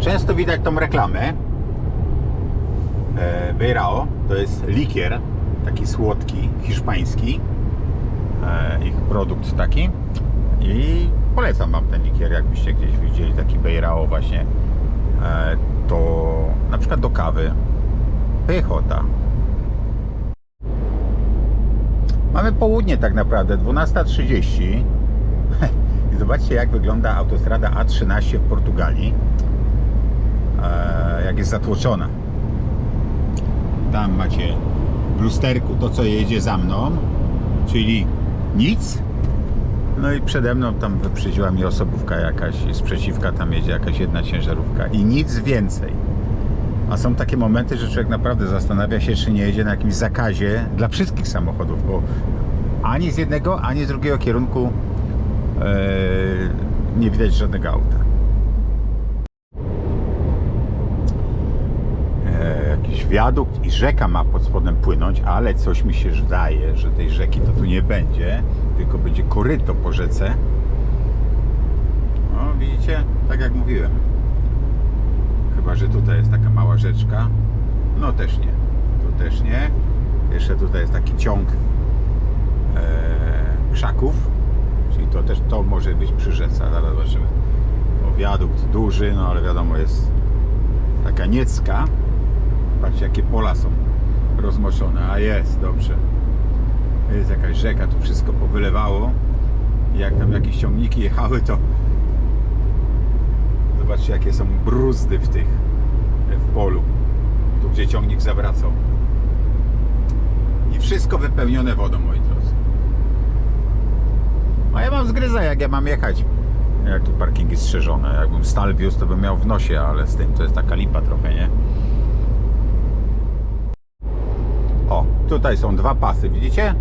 Często widać tą reklamę. E, Beirao to jest likier, taki słodki, hiszpański. E, ich produkt taki. I polecam Wam ten likier, jakbyście gdzieś widzieli taki Beirao właśnie. E, to na przykład do kawy. Pychota. Mamy południe tak naprawdę, 12.30. I zobaczcie jak wygląda autostrada A13 w Portugalii. E, jak jest zatłoczona. Tam macie w lusterku to co jedzie za mną, czyli nic. No i przede mną tam wyprzedziła mnie osobówka jakaś sprzeciwka tam jedzie jakaś jedna ciężarówka i nic więcej. A są takie momenty, że człowiek naprawdę zastanawia się, czy nie jedzie na jakimś zakazie dla wszystkich samochodów, bo ani z jednego, ani z drugiego kierunku e, nie widać żadnego auta. E, jakiś wiadukt i rzeka ma pod spodem płynąć, ale coś mi się zdaje, że tej rzeki to tu nie będzie, tylko będzie koryto po rzece. No widzicie, tak jak mówiłem. Chyba, że tutaj jest taka mała rzeczka. No też nie. Tu też nie. Jeszcze tutaj jest taki ciąg e, krzaków. Czyli to też to może być przy rzece. Zaraz zobaczymy. O, wiadukt duży, no ale wiadomo jest taka niecka. Patrzcie jakie pola są rozmoczone. A jest, dobrze. Jest jakaś rzeka, tu wszystko powylewało. Jak tam jakieś ciągniki jechały, to Zobaczcie, jakie są bruzdy w tych, w polu, tu gdzie ciągnik zawracał. I wszystko wypełnione wodą, moi drodzy. A ja mam zgryza, jak ja mam jechać. Jak tu parkingi strzeżone. Jakbym stal wiózł, to bym miał w nosie, ale z tym to jest taka lipa trochę, nie? O, tutaj są dwa pasy, widzicie?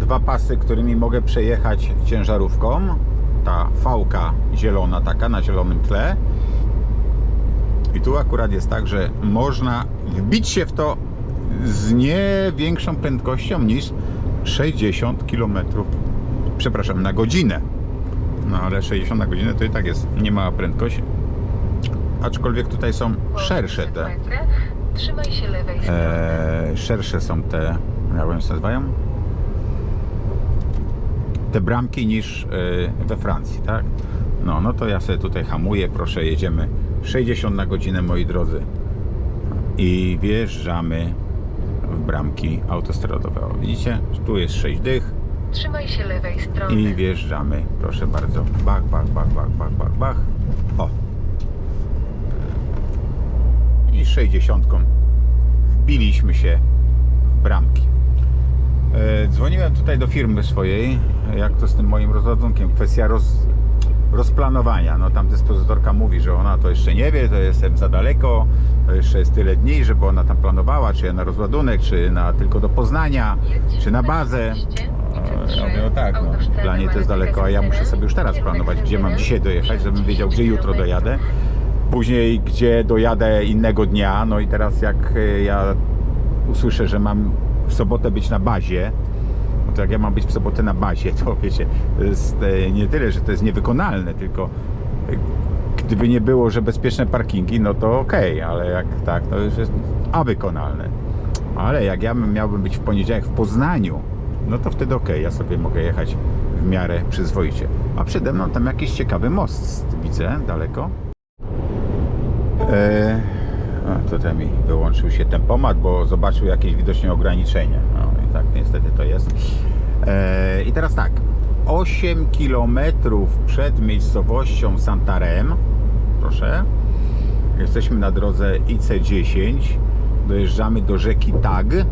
Dwa pasy, którymi mogę przejechać ciężarówką. Ta fałka zielona taka na zielonym tle. I tu akurat jest tak, że można wbić się w to z nie większą prędkością niż 60 km przepraszam, na godzinę. No ale 60 na godzinę to i tak jest niemała prędkość. Aczkolwiek tutaj są szersze te Trzymaj się lewej strony. e, szersze są te jak one się nazywają te bramki niż e, we Francji, tak? No, no to ja sobie tutaj hamuję, proszę, jedziemy 60 na godzinę, moi drodzy. I wjeżdżamy w bramki autostradowe. O, widzicie? Tu jest 6 dych Trzymaj się lewej strony. i wjeżdżamy, proszę bardzo. Bach, bach, bach, bach, bach, bach, bach. O. I 60 wbiliśmy się w bramki. E, Dzwoniłem tutaj do firmy swojej, jak to z tym moim rozładunkiem, kwestia roz, rozplanowania. No tam dyspozytorka mówi, że ona to jeszcze nie wie, to jestem za daleko, to jeszcze jest tyle dni, żeby ona tam planowała, czy na rozładunek, czy na tylko do Poznania, czy na bazę. E, Ja mówię, no tak, no, dla niej to jest daleko, a ja muszę sobie już teraz planować, gdzie mam dzisiaj dojechać, żebym wiedział, gdzie jutro dojadę. Później, gdzie dojadę innego dnia, no i teraz jak e, ja usłyszę, że mam w sobotę być na bazie, no to jak ja mam być w sobotę na bazie, to wiecie, to jest e, nie tyle, że to jest niewykonalne, tylko e, gdyby nie było, że bezpieczne parkingi, no to okej, ale jak tak, to już jest a wykonalne. Ale jak ja miałbym być w poniedziałek w Poznaniu, no to wtedy okej, ja sobie mogę jechać w miarę przyzwoicie. A przede mną tam jakiś ciekawy most widzę daleko. E, tutaj mi wyłączył się tempomat, bo zobaczył jakieś widocznie ograniczenie. No i tak niestety to jest. E, I teraz tak. 8 km przed miejscowością Santarem, proszę, jesteśmy na drodze IC10, dojeżdżamy do rzeki Tag e,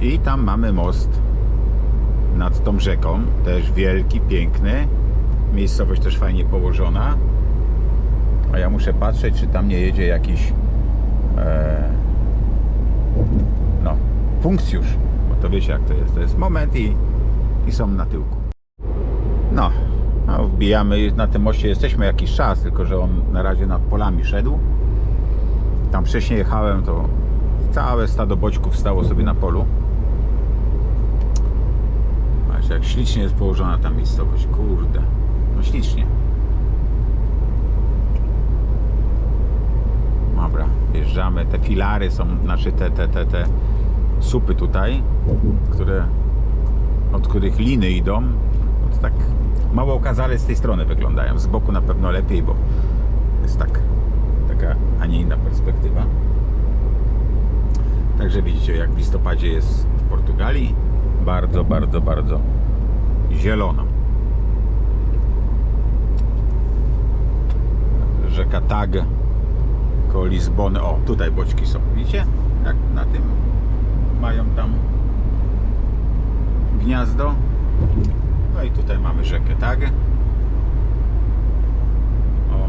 i tam mamy most nad tą rzeką, też wielki, piękny, miejscowość też fajnie położona. A ja muszę patrzeć, czy tam nie jedzie jakiś e, no, funkcjusz. Bo to wiecie jak to jest. To jest moment i, i są na tyłku. No, no, wbijamy na tym moście jesteśmy jakiś czas, tylko że on na razie nad polami szedł. Tam wcześniej jechałem, to całe stado boćków stało sobie na polu. Patrzcie, jak ślicznie jest położona ta miejscowość. Kurde, no ślicznie. Dobra, wjeżdżamy. Te filary są, znaczy te, te, te, te supy tutaj, które, od których liny idą, no tak mało okazale z tej strony wyglądają. Z boku na pewno lepiej, bo jest tak, taka, a nie inna perspektywa. Także widzicie, jak w listopadzie jest w Portugalii, bardzo, bardzo, bardzo zielono. Rzeka Tag koło Lizbony. O, tutaj boczki są. Widzicie? Jak na tym mają tam gniazdo. No i tutaj mamy rzekę Tag. O.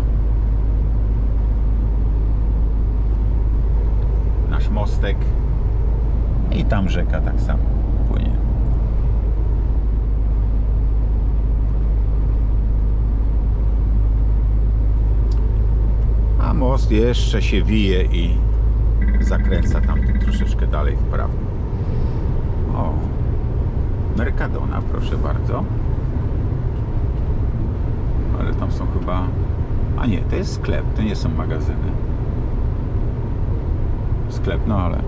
Nasz mostek. I tam rzeka tak samo płynie. A most jeszcze się wije i zakręca tam troszeczkę dalej w prawo. O, Mercadona, proszę bardzo. Ale tam są chyba. A nie, to jest sklep, to nie są magazyny. Sklep, no ale.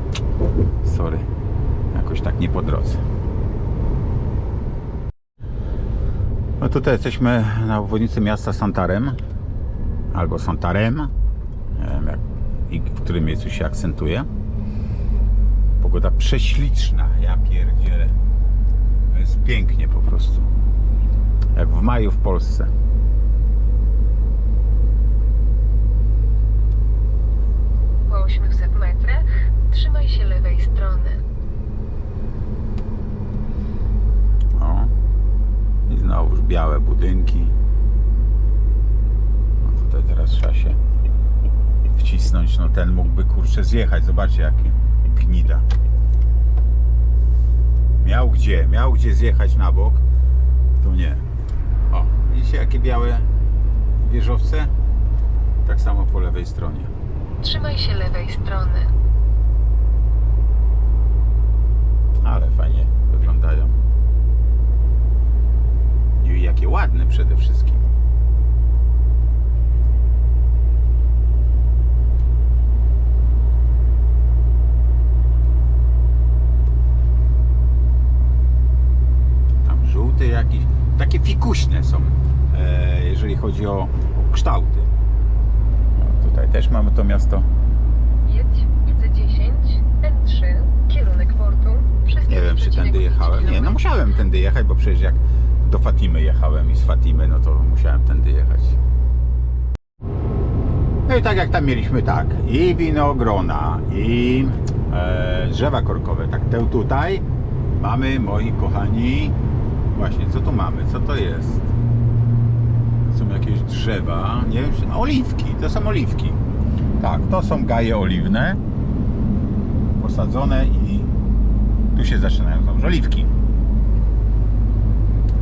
Sorry, jakoś tak nie po drodze. No tutaj jesteśmy na obwodnicy miasta Santarem albo Santarem, i w którym miejscu się akcentuje. Pogoda prześliczna, ja pierdzielę. To jest pięknie po prostu. Jak w maju w Polsce. Po 800 metrach trzymaj się lewej strony. O. I znowuż białe budynki. No tutaj teraz trzeba się wcisnąć. No ten mógłby kurczę zjechać. Zobaczcie jaki gnida. Miał gdzie, miał gdzie zjechać na bok. Tu nie. O, widzicie jakie białe wieżowce? Tak samo po lewej stronie. Trzymaj się lewej strony. Ale fajnie wyglądają. I jakie ładne przede wszystkim. Tam żółte jakieś, takie fikuśne są, e, jeżeli chodzi o, o kształty. No, tutaj też mamy to miasto. Jedź IC10 N3 kierunek portu. Przez Nie wiem, czy 5,5 tędy jechałem. Nie, no kilometra. musiałem tędy jechać, bo przecież jak do Fatimy jechałem i z Fatimy, no to musiałem tędy jechać. No i tak jak tam mieliśmy tak, i winogrona, i e, drzewa korkowe, tak te tutaj mamy, moi kochani, właśnie, co tu mamy, co to jest? Są jakieś drzewa, nie wiem, czy- oliwki, to są oliwki. Tak, to są gaje oliwne, posadzone i tu się zaczynają znowu oliwki.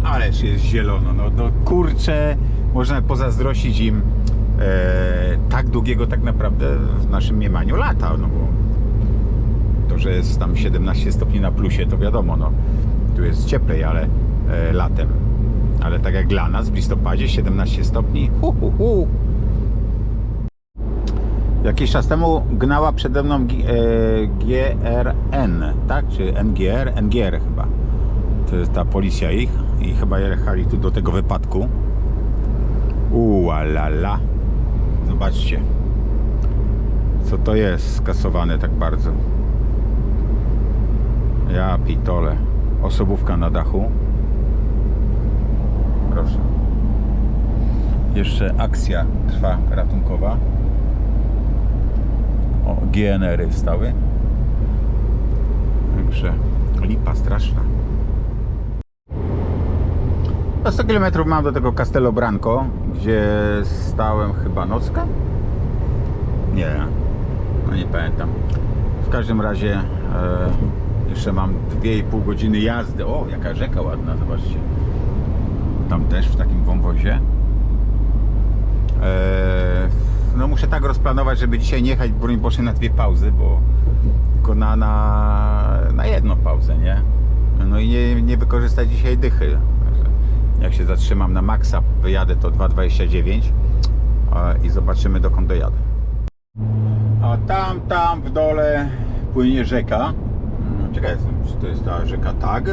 Ależ jest zielono, no, no kurczę, można pozazdrościć im e, tak długiego tak naprawdę w naszym mniemaniu lata, no bo to, że jest tam 17 stopni na plusie, to wiadomo, no tu jest cieplej, ale e, latem. Ale tak jak dla nas w listopadzie 17 stopni, hu, hu, hu. Jakiś czas temu gnała przede mną G- e, GRN, tak? Czy NGR? NGR chyba. Jest ta policja ich i chyba jechali tu do tego wypadku. Ualala. Zobaczcie. Co to jest skasowane tak bardzo. Ja pitole. Osobówka na dachu. Proszę. Jeszcze akcja trwa ratunkowa. O, GNR-y stały. Także lipa straszna. No 100 km mam do tego Castello Branco, gdzie stałem chyba nockę? Nie, no nie pamiętam. W każdym razie e, jeszcze mam 2,5 godziny jazdy. O, jaka rzeka ładna, zobaczcie. Tam też w takim wąwozie. E, no muszę tak rozplanować, żeby dzisiaj nie jechać, broń Boże, na dwie pauzy, bo tylko na, na, na jedną pauzę, nie? No i nie, nie wykorzystać dzisiaj dychy. Jak się zatrzymam na maksa, wyjadę to 2,29 e, i zobaczymy dokąd dojadę. A tam, tam w dole płynie rzeka. No, Czekaj, czy to jest ta rzeka Tag,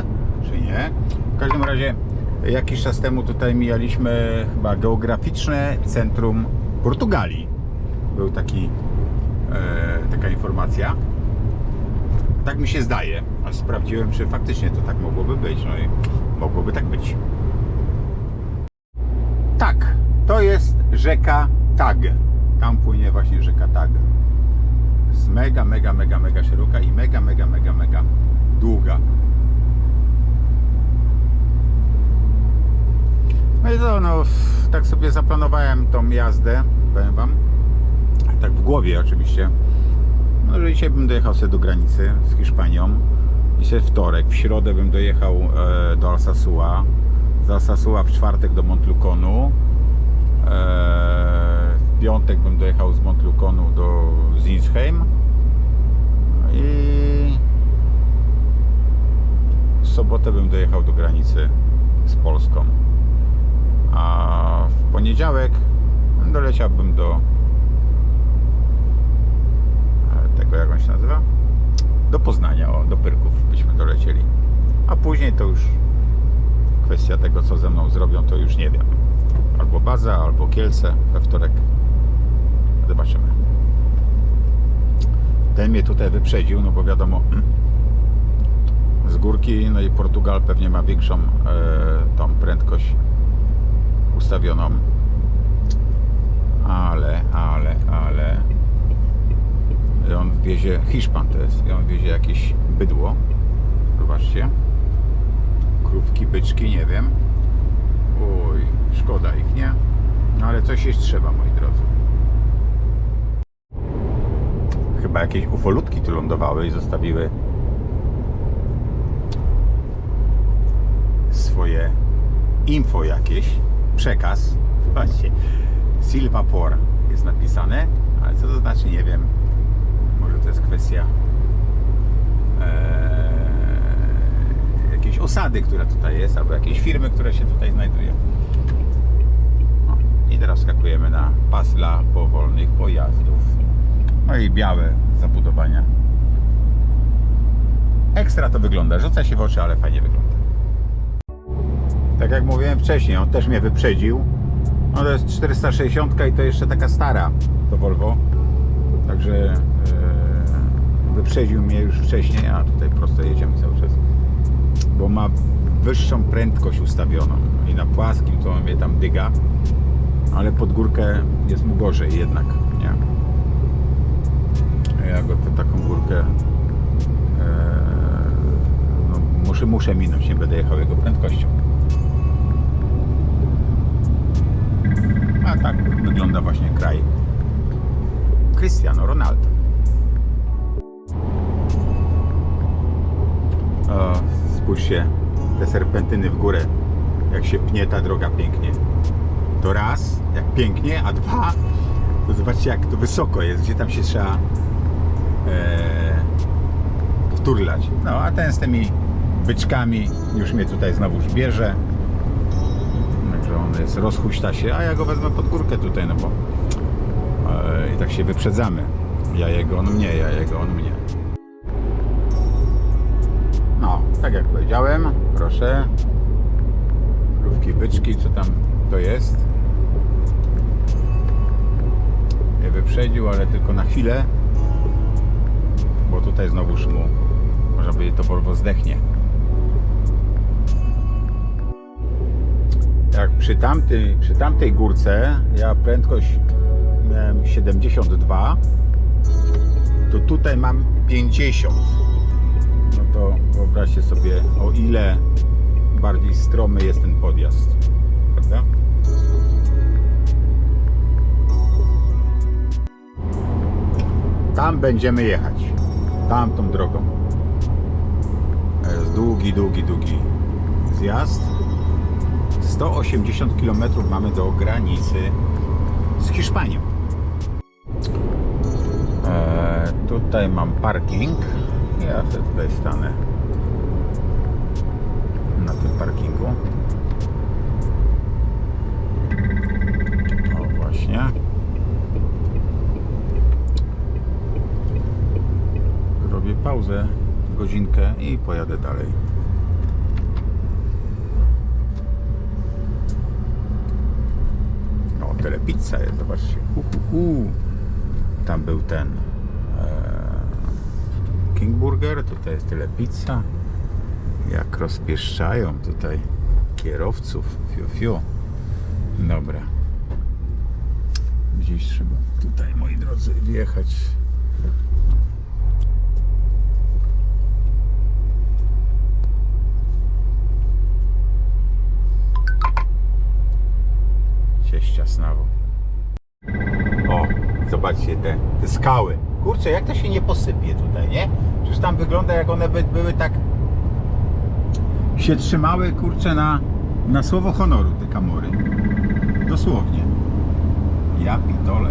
czy nie? W każdym razie jakiś czas temu tutaj mijaliśmy chyba geograficzne centrum Portugalii. Był taki, e, taka informacja. Tak mi się zdaje, a sprawdziłem, czy faktycznie to tak mogłoby być. No i mogłoby tak być. Tak, to jest rzeka Tag. Tam płynie właśnie rzeka Tag. Jest mega, mega, mega, mega szeroka i mega, mega, mega, mega długa. No i to, no, tak sobie zaplanowałem tą jazdę, powiem Wam, tak w głowie oczywiście, no, że dzisiaj bym dojechał sobie do granicy z Hiszpanią. Dzisiaj wtorek, w środę bym dojechał e, do Alsasua. Z Alsasua w czwartek do Montluconu. E, w piątek bym dojechał z Montluconu do Zinsheim. I w sobotę bym dojechał do granicy z Polską. A w poniedziałek doleciałbym do e, tego, jak on się nazywa? Do Poznania, o, do Pyrków byśmy dolecieli. A później to już kwestia tego, co ze mną zrobią, to już nie wiem. Albo Baza, albo Kielce we wtorek. Zobaczymy. Ten mnie tutaj wyprzedził, no bo wiadomo, z górki, no i Portugal pewnie ma większą e, tą prędkość ustawioną. Ale, ale, ale i on wiezie, Hiszpan to jest, i on wiezie jakieś bydło. Zobaczcie. Krówki, byczki, nie wiem. Oj, szkoda ich, nie? No ale coś jeść trzeba, moi drodzy. Chyba jakieś ufolutki tu lądowały i zostawiły swoje info jakieś, przekaz. Zobaczcie, Silvapor jest napisane, ale co to znaczy, nie wiem. Może to jest kwestia e, jakiejś osady, która tutaj jest, albo jakiejś firmy, która się tutaj znajduje. I teraz skakujemy na pas dla powolnych pojazdów. No i białe zabudowania. Ekstra to wygląda. Rzuca się w oczy, ale fajnie wygląda. Tak jak mówiłem wcześniej, on też mnie wyprzedził. No to jest 460 i to jeszcze taka stara to Volvo. Także e, wyprzedził mnie już wcześniej, a tutaj prosto jedziemy cały czas. Bo ma wyższą prędkość ustawioną i na płaskim to mnie tam dyga, ale pod górkę jest mu gorzej jednak, nie? Ja go tę taką górkę e, no, muszę, muszę minąć, nie będę jechał jego prędkością. A tak wygląda właśnie kraj Cristiano Ronaldo. O, spójrzcie, te serpentyny w górę, jak się pnie ta droga pięknie. To raz, jak pięknie, a dwa, to zobaczcie jak to wysoko jest, gdzie tam się trzeba e, wturlać. No, a ten z tymi byczkami już mnie tutaj znowuż bierze. Także on jest, rozhuśta się, a ja go wezmę pod górkę tutaj, no bo e, i tak się wyprzedzamy. Ja jego, on mnie, ja jego, on mnie. Tak jak powiedziałem, proszę. Lówki, byczki, co tam to jest. Nie wyprzedził, ale tylko na chwilę. Bo tutaj znowuż mu, można powiedzieć, to Volvo zdechnie. Jak przy tamtej, przy tamtej górce ja prędkość miałem 72, to tutaj mam 50. Sobie, o ile bardziej stromy jest ten podjazd. Prawda? Tam będziemy jechać. Tamtą drogą. Jest długi, długi, długi zjazd. 180 km mamy do granicy z Hiszpanią. Eee, tutaj mam parking. Ja sobie tutaj stanę tym parkingu. O właśnie. Robię pauzę, godzinkę i pojadę dalej. O, telepizza jest, zobaczcie. Hu, hu, hu. Tam był ten e, King Burger, tutaj jest telepizza. Jak rozpieszczają tutaj kierowców. Fiu, fiu. Dobra. Gdzieś trzeba tutaj, moi drodzy, wjechać. Cieścia snawu. O, zobaczcie te, te skały. Kurczę, jak to się nie posypie tutaj, nie? Przecież tam wygląda jak one by, były tak się trzymały, kurczę, na, na słowo honoru te kamory. Dosłownie. Ja pitole.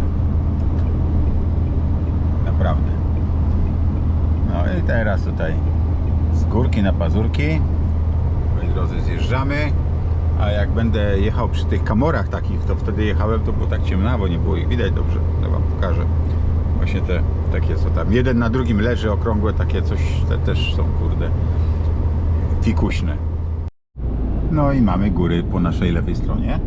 Naprawdę. No i teraz tutaj z górki na pazurki. Moi drodzy, zjeżdżamy. A jak będę jechał przy tych kamorach takich, to wtedy jechałem, to było tak ciemnawo, nie było ich widać dobrze. To wam pokażę. Właśnie te takie co tam. Jeden na drugim leży, okrągłe takie coś, te też są kurde fikuśne. No i mamy góry po naszej lewej stronie.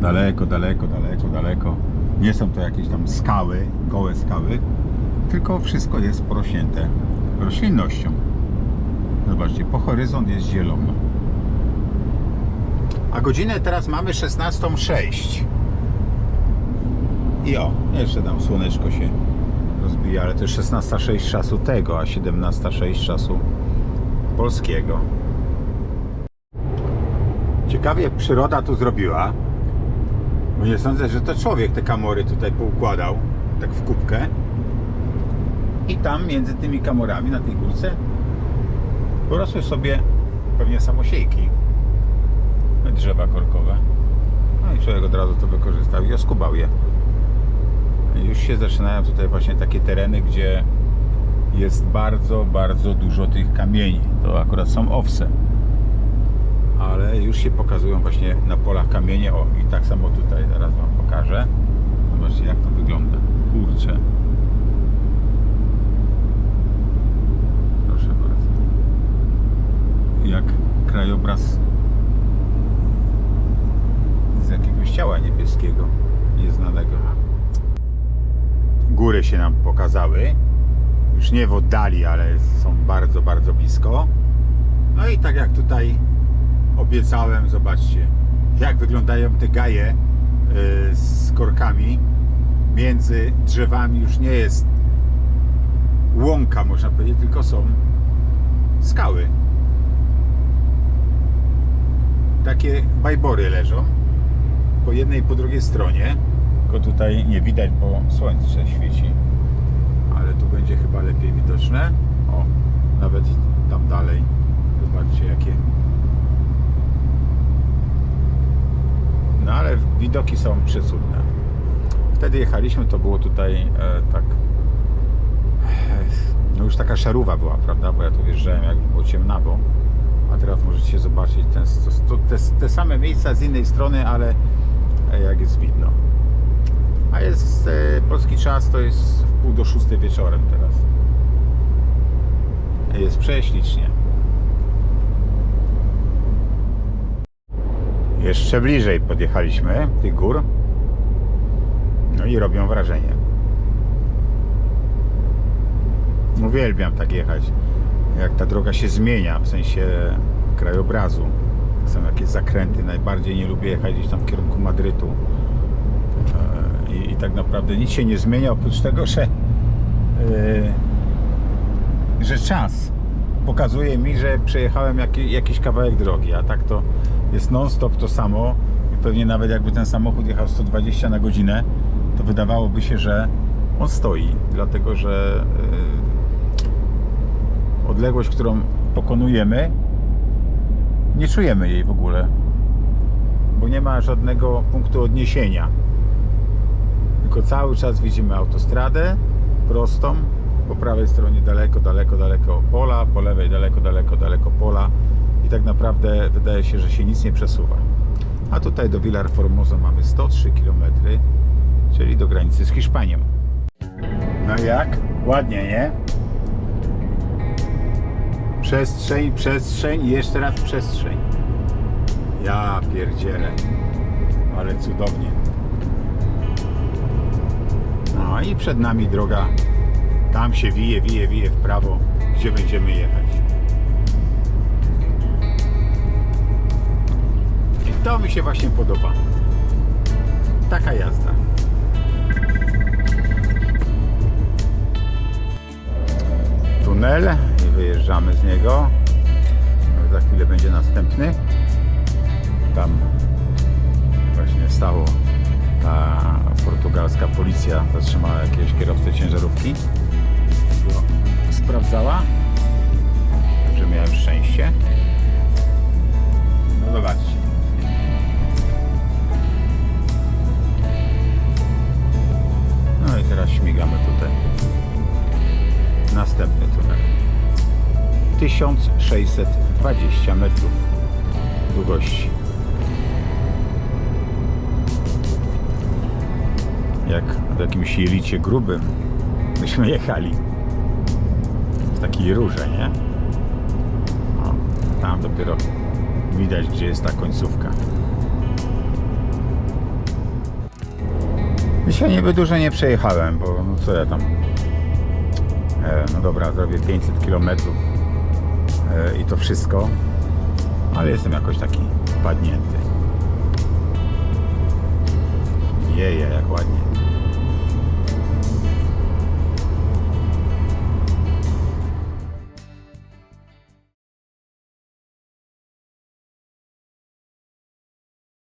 Daleko, daleko, daleko, daleko. Nie są to jakieś tam skały, gołe skały, tylko wszystko jest porośnięte roślinnością. Zobaczcie, po horyzont jest zielono. A godzinę teraz mamy 16.06. I o, jeszcze tam słoneczko się rozbija, ale to jest 16.06 czasu tego, a 17.06 czasu polskiego. Ciekawie przyroda tu zrobiła. Bo nie sądzę, że to człowiek te kamory tutaj poukładał, tak w kubkę. I tam między tymi kamorami na tej górce porosły sobie pewnie samosiejki. Drzewa korkowe. No i człowiek od razu to wykorzystał i oskubał je. Już się zaczynają tutaj właśnie takie tereny, gdzie jest bardzo, bardzo dużo tych kamieni. To akurat są owce. Ale już się pokazują właśnie na polach kamienie. O, i tak samo tutaj zaraz Wam pokażę. Zobaczcie jak to wygląda. Kurczę. Proszę bardzo. Jak krajobraz z jakiegoś ciała niebieskiego, nieznanego. Góry się nam pokazały. Już nie w oddali, ale są bardzo, bardzo blisko. No i tak jak tutaj obiecałem, zobaczcie, jak wyglądają te gaje y, z korkami. Między drzewami już nie jest łąka, można powiedzieć, tylko są skały. Takie bajbory leżą po jednej i po drugiej stronie. Tylko tutaj nie widać, bo słońce świeci. Ale tu będzie chyba lepiej widoczne. O, nawet tam dalej. Zobaczcie jakie. No ale widoki są przecudne. Wtedy jechaliśmy, to było tutaj e, tak. No już taka szaruwa była, prawda? Bo ja tu wjeżdżałem jak było ciemnawo. A teraz możecie zobaczyć ten, to, te, te same miejsca z innej strony, ale e, jak jest widno. A jest e, polski czas, to jest pół do szóstej wieczorem teraz. Jest prześlicznie. Jeszcze bliżej podjechaliśmy tych gór. No i robią wrażenie. Uwielbiam tak jechać. Jak ta droga się zmienia, w sensie krajobrazu. Są jakieś zakręty. Najbardziej nie lubię jechać gdzieś tam w kierunku Madrytu. I, i tak naprawdę nic się nie zmienia, oprócz tego, że, yy, że czas pokazuje mi, że przejechałem jaki, jakiś kawałek drogi, a tak to jest non-stop to samo i pewnie nawet jakby ten samochód jechał 120 na godzinę, to wydawałoby się, że on stoi, dlatego że yy, odległość, którą pokonujemy, nie czujemy jej w ogóle, bo nie ma żadnego punktu odniesienia. Tylko cały czas widzimy autostradę prostą, po prawej stronie daleko, daleko, daleko pola, po lewej daleko, daleko, daleko pola i tak naprawdę wydaje się, że się nic nie przesuwa. A tutaj do Villar Formosa mamy 103 km, czyli do granicy z Hiszpanią. No jak? Ładnie, nie? Przestrzeń, przestrzeń i jeszcze raz przestrzeń. Ja pierdzielę. Ale cudownie. No i przed nami droga. Tam się wije, wije, wije w prawo, gdzie będziemy jechać. I to mi się właśnie podoba. Taka jazda. Tunel i wyjeżdżamy z niego. Za chwilę będzie następny. Tam właśnie stało ta portugalska policja zatrzymała jakiegoś kierowcę ciężarówki. Go sprawdzała. Także miałem szczęście. No zobaczcie. No i teraz śmigamy tutaj. Następny tunel. 1620 metrów długości. Jak w jakimś jelicie grubym myśmy jechali. W takiej rurze, nie? Tam dopiero widać, gdzie jest ta końcówka. Dzisiaj niby dużo nie przejechałem, bo no co ja tam. E, no dobra, zrobię 500 km e, i to wszystko, ale jestem jakoś taki padnięty. Jeje, jak ładnie.